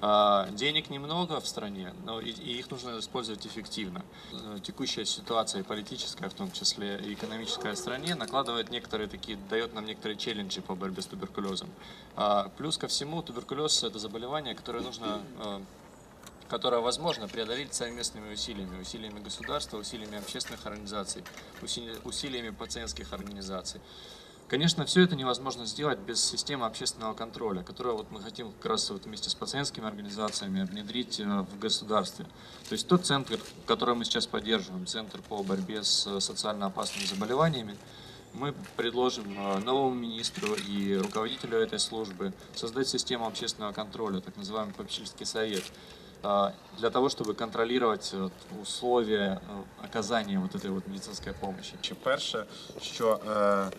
А, Денег немного в стране, но и, их нужно использовать эффективно. Э, Текущая ситуация, политическая в том числе, и экономическая в стране, накладывает некоторые такие, дает нам некоторые челленджи по борьбе с туберкулезом. А, Плюс ко всему, туберкулез это заболевание, которое нужно э, которое возможно преодолеть совместными усилиями, усилиями государства, усилиями общественных организаций, усили- усилиями пациентских организаций. Конечно, все это невозможно сделать без системы общественного контроля, которую вот мы хотим как раз вот вместе с пациентскими организациями внедрить э, в государстве. То есть тот центр, который мы сейчас поддерживаем, центр по борьбе с э, социально опасными заболеваниями, мы предложим э, новому министру и руководителю этой службы создать систему общественного контроля, так называемый попечительский совет, для того, чтобы контролировать условия оказания вот этой вот медицинской помощи. Чи перше, що е, е,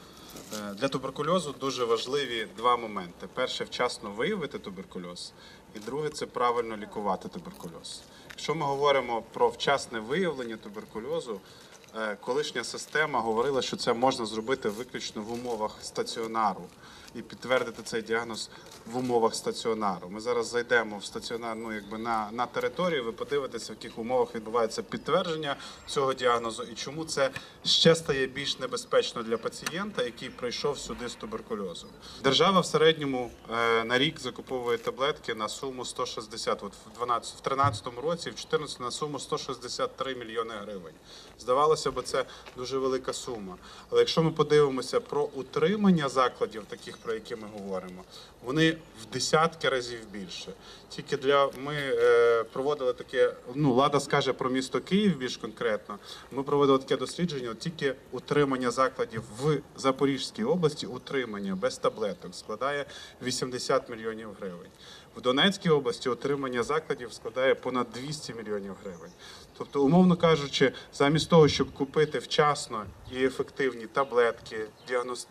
для туберкульозу дуже важливі два моменти: перше вчасно виявити туберкульоз, і друге це правильно лікувати туберкульоз. Якщо ми говоримо про вчасне виявлення туберкульозу, е, колишня система говорила, що це можна зробити виключно в умовах стаціонару і підтвердити цей діагноз в умовах стаціонару. Ми зараз зайдемо в стаціонар, ну якби на, на територію. Ви подивитеся, в яких умовах відбувається підтвердження цього діагнозу, і чому це ще стає більш небезпечно для пацієнта, який прийшов сюди з туберкульозом. Держава в середньому е, на рік закуповує таблетки на суму 160, От в 12, в 13 році, в 14 на суму 163 мільйони гривень. Здавалося б, це дуже велика сума. Але якщо ми подивимося про утримання закладів, таких про які ми говоримо, вони в десятки разів більше. Тільки для ми е, проводили таке. Ну, Лада скаже про місто Київ більш конкретно. Ми проводили таке дослідження. Тільки утримання закладів в Запорізькій області, утримання без таблеток складає 80 мільйонів гривень. В Донецькій області отримання закладів складає понад 200 мільйонів гривень. Тобто, умовно кажучи, замість того, щоб купити вчасно і ефективні таблетки,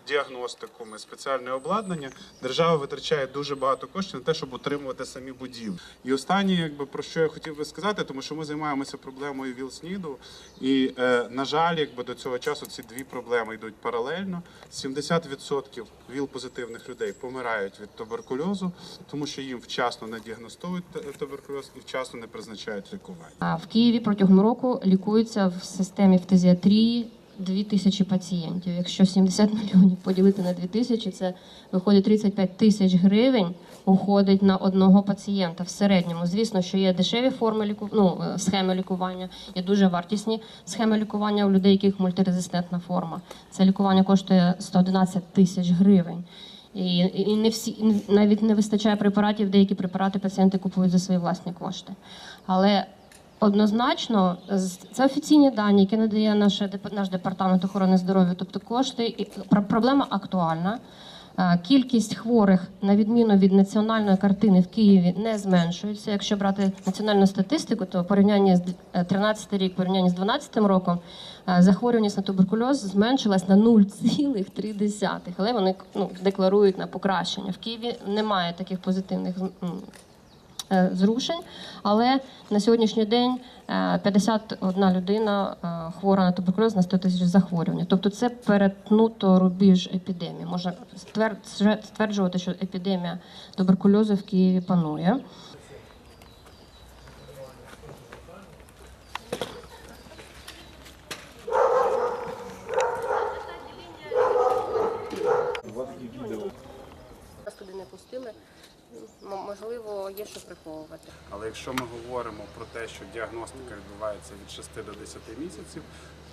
діагностикуми, спеціальне обладнання, держава витрачає дуже багато коштів на те, щоб утримувати самі будівлі. І останнє, якби про що я хотів би сказати, тому що ми займаємося проблемою ВІЛ-СНІДу, і е, на жаль, якби до цього часу ці дві проблеми йдуть паралельно. 70% ВІЛ-позитивних людей помирають від туберкульозу, тому що їм вчасно не діагностують туберкульоз і вчасно не призначають лікування. А В Києві протягом року лікується в системі фтизіатрії 2 тисячі пацієнтів. Якщо 70 мільйонів поділити на 2 тисячі, це виходить 35 тисяч гривень уходить на одного пацієнта в середньому. Звісно, що є дешеві форми ліку... ну, е, схеми лікування, є дуже вартісні схеми лікування у людей, яких мультирезистентна форма. Це лікування коштує 111 тисяч гривень. І, і не всі навіть не вистачає препаратів, деякі препарати пацієнти купують за свої власні кошти. Але однозначно це офіційні дані, які надає наш, наш департамент охорони здоров'я, тобто кошти. І пр- проблема актуальна. Е, Кількість хворих, на відміну від національної картини в Києві, не зменшується. Якщо брати національну статистику, то порівняння з е, 13 рік, порівняння з 12 роком, е, захворюваність на туберкульоз зменшилась на 0,3. Але вони ну, декларують на покращення. В Києві немає таких позитивних е, зрушень, але на сьогоднішній день е, 51 людина е, хвора на туберкульоз на 100 тисяч захворювань. Тобто це перетнуто рубіж епідемії. Можна ствер- стверджувати, що епідемія туберкульозу в Києві панує. Нас туди не пустили. М- Можливо, є що приховувати. Але якщо ми говоримо про те, що діагностика відбувається від 6 до 10 місяців,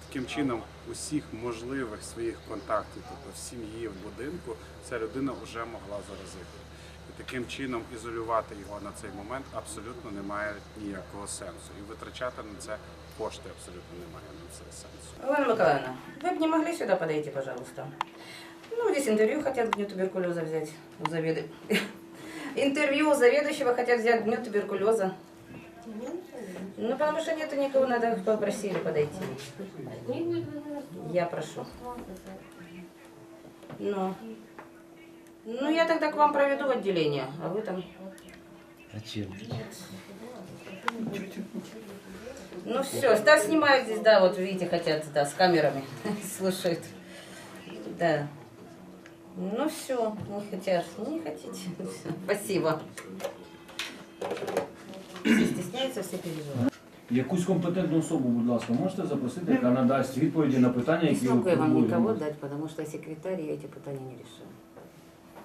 таким чином усіх можливих своїх контактів, тобто в сім'ї, в будинку, ця людина вже могла заразити. І таким чином ізолювати його на цей момент абсолютно немає ніякого сенсу. І витрачати на це кошти абсолютно немає на це сенсу. Лана Николаевна, вы бы не могли сюда подойти, пожалуйста? Ну, здесь интервью хотят к дню туберкулеза взять у заведы. Интервью у заведующего хотят взять дню туберкулеза. Ну, потому что нету никого, надо попросили подойти. Я прошу. Ну. Ну, я тогда к вам проведу в отделение, а вы там... Зачем? Ну все, Стас снимает здесь, да, вот видите, хотят, да, с камерами, слушают. Да. Ну все, не хотят. Не хотите. Спасибо. Все стесняются, все переживают. Якусь компетентну особу, будь ласка, можете запросити, яка надасть відповіді на питання, які ви смогу я вам никого турбують? дать, потому что я секретарь, я эти питания не решаю.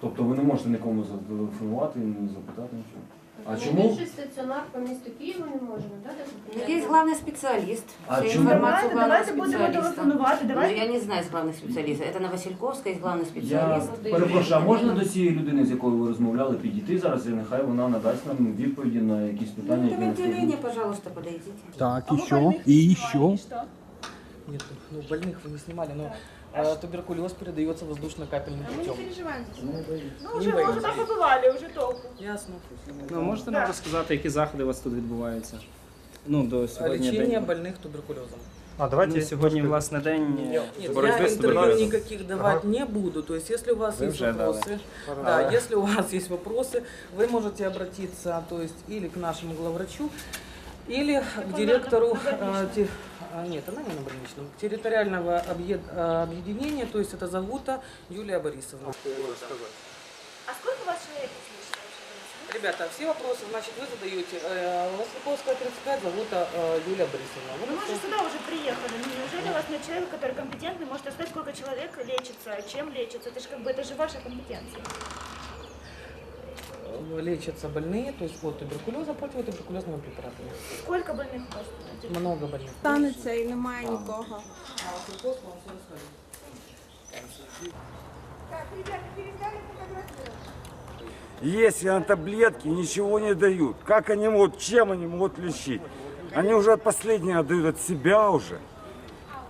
Тобто ви не можете нікому зателефонувати, не запитати нічого. А Ну, чому? Більший стаціонар по місту Києву не можемо, да? Ну, есть главный специалист. А Вся чому? информация Давайте, у главного давайте будемо специалиста. телефонувати. Ну, Давайте. я не знаю с главных специалистов. Это на Васильковской есть главный Я специалист. перепрошую, а можна до цієї людини, з якою ви розмовляли, підійти зараз і нехай вона надасть нам відповіді на якісь питання, Ну, які в ми отделение, пожалуйста, подойдите. Так, А мы еще. больных И не еще. снимали, что? Нет, ну больных вы не снимали, но э, туберкулез передается воздушно-капельным путем. Ну, вже, ми вже там побували, вже толку. Ясно. Ну, можете нам розказати, які заходи у вас тут відбуваються? Ну, до сьогодні Лечение день. больных туберкулезом. А давайте сьогодні, власне, день е, Нет, боротьби я з интервью туберкульозом. никаких давать не буду. То есть, если у вас Вы есть уже дали. вопросы, да, если у вас есть вопросы, вы можете обратиться, то есть, или к нашему главврачу, или к директору, э, те- а, нет, она не на больничном, территориального объед- э, объединения, то есть это Загута Юлия Борисовна. А сколько у вас человек? Ребята, все вопросы, значит, вы задаете. Э, Васильковская 35, Загута э, Юлия Борисовна. Вот Ну, мы же сюда уже приехали. Ну, неужели у вас нет человека, который компетентный, может рассказать, сколько человек лечится, чем лечится? Это же как бы, это же ваша компетенция Э, лечатся больные, то есть от туберкулеза противотуберкулезными препаратами. Сколько больных у вас? Много больных. станеться і немає нікого. Если на таблетки ничего не дают, как они могут, чем они могут лечить? Они уже от последнего отдают от себя уже.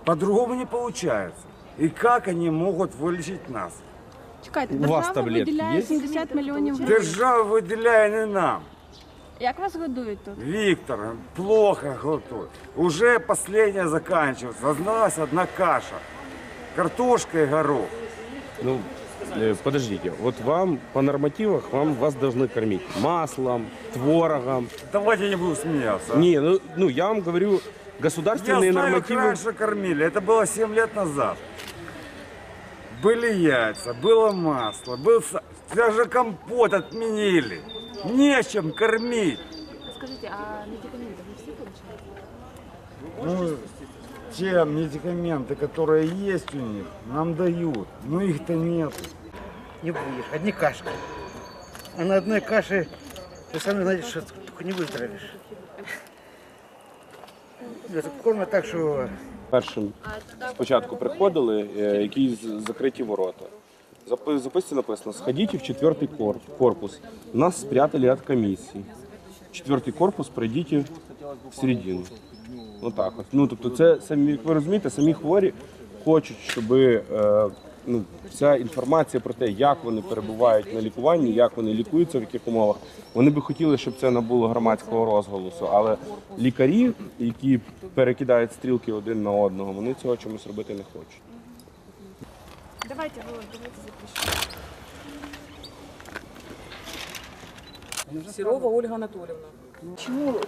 По-другому не получается. И как они могут вылечить нас? Чекайте, У вас держава таблетки виділяє є? 70 мільйонів гривень. Держава выделяя не нам. Як вас годують тут? Виктор, плохо готовит. Уже последняя заканчивается. Осталась одна каша. Картошка и горох. Ну, э, подождите, вот вам по нормативах вам вас должны кормить маслом, творогом. Давайте не буду смеяться. а. Не, ну, ну я вам говорю, Я государственные знаю, как нормативы. раньше кормили. Это было 7 лет назад. Были яйца, было масло, был са- даже компот отменили. Нечем кормить. Скажіть, а медикаменти ви всі получаєте? Ну, те медикаменты, которые есть у них, нам дают. Но их-то нет. не будешь. Одни кашки. А на одной каше ты сами знаете, что только не выздоровеешь. Это кормят так, что Першим спочатку приходили, е, якісь закриті ворота. В записці написано, сходите в четвертий кор- корпус. Нас спрятали від комісії. Четвертий корпус пройдіть в середину. Отак от. Ну, тобто це самі, ви розумієте, самі хворі хочуть, щоб е, ну, вся інформація про те, як вони перебувають на лікуванні, як вони лікуються, в яких умовах. Вони би хотіли, щоб це набуло громадського розголосу. Але лікарі, які перекидають стрілки один на одного, вони цього чомусь робити не хочуть. Давайте, Володь, давайте запишем. Серова Ольга Анатольевна. Почему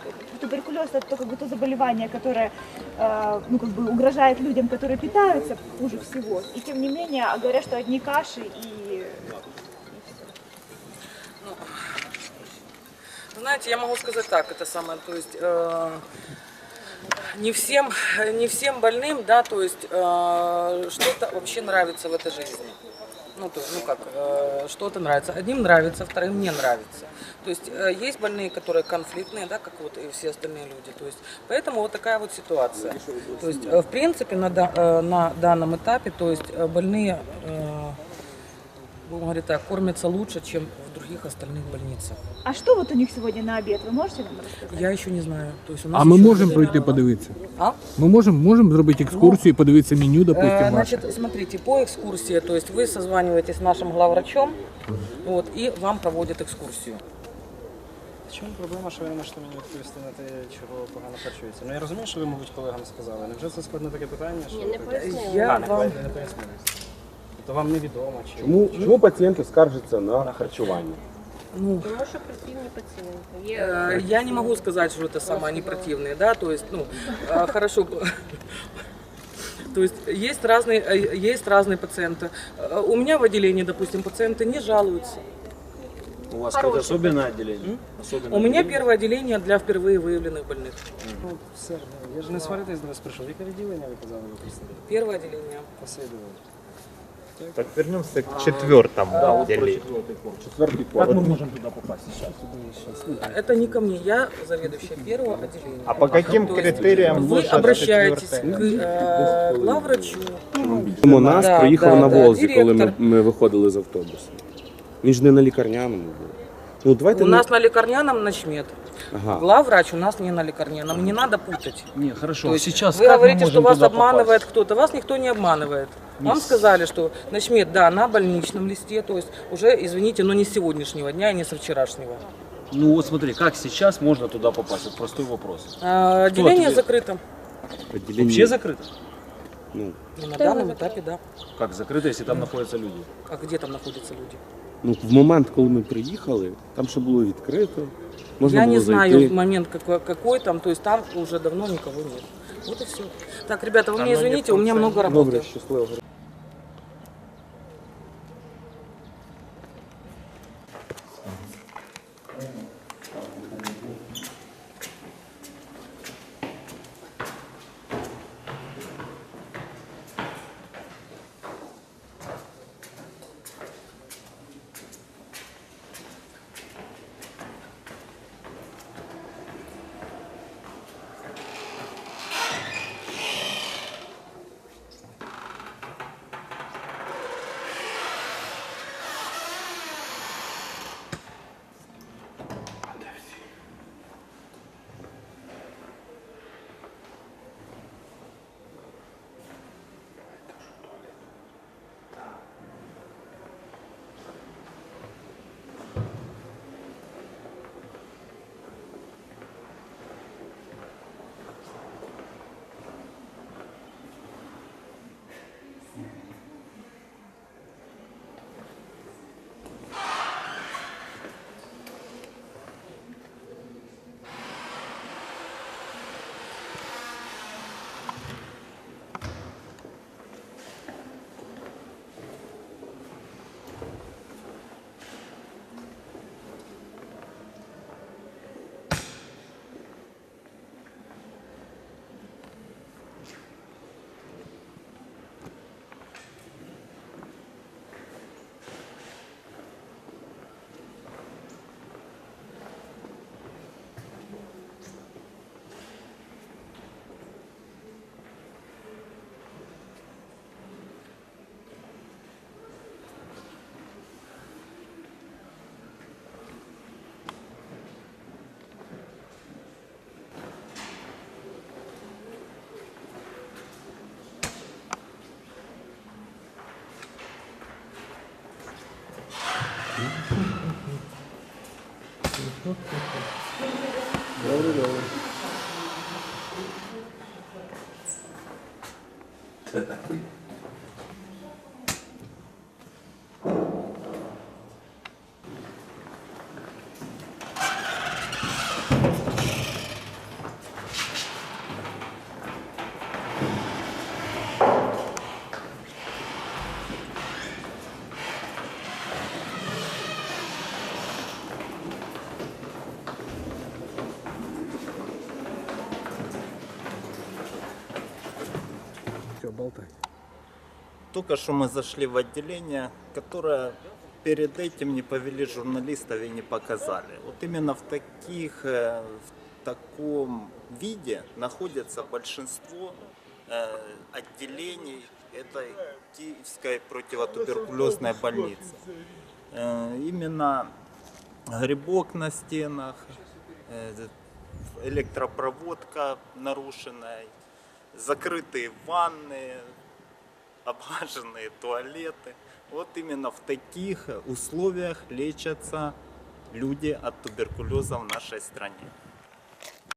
туберкулез это только как бы то заболевание, которое э, ну, как бы угрожает людям, которые питаются хуже всего. И тем не менее говорят, что одни каши и Знаете, я могу сказать так, это самое, то есть э, не всем, не всем больным, да, то есть э, что-то вообще нравится в этой жизни. Ну, то есть, ну как, э, что-то нравится. Одним нравится, вторым не нравится. То есть э, есть больные, которые конфликтные, да, как вот и все остальные люди. То есть, поэтому вот такая вот ситуация. То есть, э, в принципе, на, да- э, на данном этапе, то есть э, больные, э, будем говорить так, кормятся лучше, чем в других остальных больницах. А что вот у них сегодня на обед? Вы можете нам рассказать? Я еще не знаю. То есть у нас А ми еще можемо не пройти было. подивитися? А? Ми можемо можемо зробити екскурсію, подивитися меню, допустим, Э, ваше? Значит, смотрите, по экскурсии, то есть вы созваниваетесь с нашим главврачом, вот, и вам проводят экскурсию. В чому проблема, що ви не можете мені відповісти на те, чого погано харчується? Ну я розумію, що ви, мабуть, колегам сказали. Невже це складне таке питання? Що Ні, не ви- пояснили. Я А, не, вам... не пояснили. Тобто вам невідомо, чи Чому, чому пацієнти скаржаться на харчування? Ну, Тому що противні пацієнти. Є э, я не могу сказать, что это самое не противное, да, то есть, ну, э, хорошо, То есть есть разные, э, есть разные пациенты. Э, У меня в отделении, допустим, пациенты не жалуются. У вас какое-то особенное отделение? Особенное У меня отделение? первое отделение для впервые выявленных больных. Ну, сер, я ж не сваритись до вас прийшов. Яке відділення ви казали, ви представили? Первое отделение. Посидили. Так вернемся к четвертому Да, вот про отделению. четвертый корпус. Четвертий Как корпус. мы можем туда попасть сейчас? Это не ко мне, я заведующая первого отделения. А по каким То есть критериям Вы вышел обращаетесь к четвертый? э, главврачу. Мимо нас Да, проїхали да, на да, Волзі, коли ми, директор. ми виходили з автобусу. Він ж не на лікарняному був. Ну, давайте У не- нас на лекарняном начмет. Ага. Главврач у нас не на лекарняном. Не надо путать. Не, хорошо. То есть сейчас вы как мы говорите, что можем вас туда обманывает попасть? кто-то. Вас никто не обманывает. Вам сказали, что начмет, да, на больничном листе, то есть уже, извините, но не с сегодняшнего дня и не со вчерашнего. Ну вот смотри, как сейчас можно туда попасть? Вот простой вопрос. А, отделение ответ? закрыто. Відділення- Вообще закрыто? Ну, на данном этапе, да. Как закрыто, если там находятся люди? А где там находятся люди? Ну, в момент, коли ми приїхали, там ще було відкрито. Можна Я було не знаю зайти. момент какой, какой там, то есть там уже давно никого нет. Вот и все. Так, ребята, вы меня извините, у меня много работы. Добре, щасливо. Все, Только что мы зашли в отделение, которое перед этим не повели журналистов и не показали. Вот именно в таких, э, в таком виде находится большинство э, отделений этой Киевской противотуберкулезной больницы. Э, Именно грибок на стенах, электропроводка нарушенная, закрытые ванны, обмаженные туалеты. Вот именно в таких условиях лечатся люди от туберкулеза в нашей стране.